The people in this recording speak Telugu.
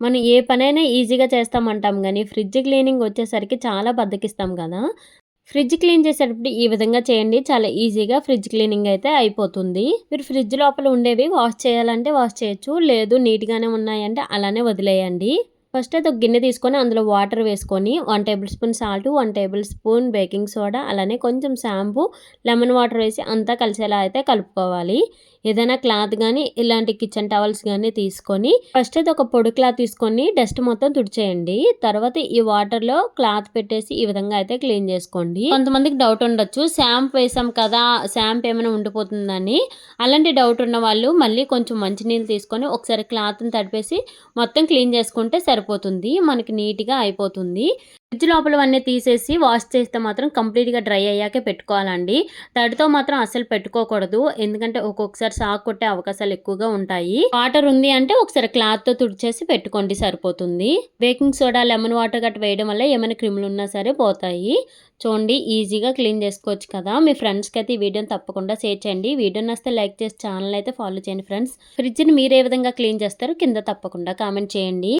మనం ఏ పనైనా ఈజీగా చేస్తామంటాం కానీ ఫ్రిడ్జ్ క్లీనింగ్ వచ్చేసరికి చాలా బద్దకిస్తాం కదా! ఫ్రిడ్జ్ క్లీన్ చేసేటప్పుడు ఈ విధంగా చేయండి. చాలా ఈజీగా ఫ్రిడ్జ్ క్లీనింగ్ అయితే అయిపోతుంది. మీరు ఫ్రిడ్జ్ లోపల ఉండేవి వాష్ చేయాలంటే వాష్ చేయొచ్చు. లేదు నీట్‌గానే ఉన్నాయంటే అలానే వదిలేయండి. ఫస్ట్ అయితే ఒక గిన్నె తీసుకొని అందులో వాటర్ వేసుకొని one tablespoon salt, one tablespoon baking soda, అలానే కొంచెం షాంపూ, లెమన్ వాటర్ వేసి అంతా కలిసేలా అయితే కలుపుకోవాలి. ఏదైనా క్లాత్ కానీ ఇలాంటి కిచెన్ టవల్స్ కానీ తీసుకొని ఫస్ట్ అయితే ఒక పొడి క్లాత్ తీసుకొని డస్ట్ మొత్తం తుడిచేయండి. తర్వాత ఈ వాటర్‌లో క్లాత్ పెట్టేసి ఈ విధంగా అయితే క్లీన్ చేసుకోండి. కొంతమందికి డౌట్ ఉండొచ్చు. శాంప్ వేసాం కదా! శాంప్ ఏమైనా ఉండిపోతుందని. అలాంటి డౌట్ ఉన్న వాళ్ళు మళ్ళీ కొంచెం మంచినీళ్ళు తీసుకొని ఒకసారి క్లాత్‌ని తడిపేసి మొత్తం క్లీన్ చేసుకుంటే సరిపోతుంది. మనకి నీట్‌గా అయిపోతుంది. ఫ్రిడ్జ్ లోపలవన్నీ తీసేసి వాష్ చేస్తే మాత్రం కంప్లీట్‌గా డ్రై అయ్యాకే పెట్టుకోవాలండి. తడితో మాత్రం అసలు పెట్టుకోకూడదు. ఎందుకంటే ఒక్కొక్కసారి షాక్ కొట్టే అవకాశాలు ఎక్కువగా ఉంటాయి. వాటర్ ఉంది అంటే ఒకసారి క్లాత్‌తో తుడిచేసి పెట్టుకోండి సరిపోతుంది. బేకింగ్ సోడా, లెమన్ వాటర్ గట్రా వేయడం వల్ల ఏమైనా క్రిములు ఉన్నా సరే పోతాయి. చూడండి ఈజీగా క్లీన్ చేసుకోవచ్చు కదా! మీ ఫ్రెండ్స్‌కి అయితే ఈ వీడియోని తప్పకుండా షేర్ చేయండి. వీడియోని వస్తే లైక్ చేసి ఛానల్ అయితే ఫాలో చేయండి ఫ్రెండ్స్. ఫ్రిడ్జ్‌ని మీరు ఏ విధంగా క్లీన్ చేస్తారో కింద తప్పకుండా కామెంట్ చేయండి.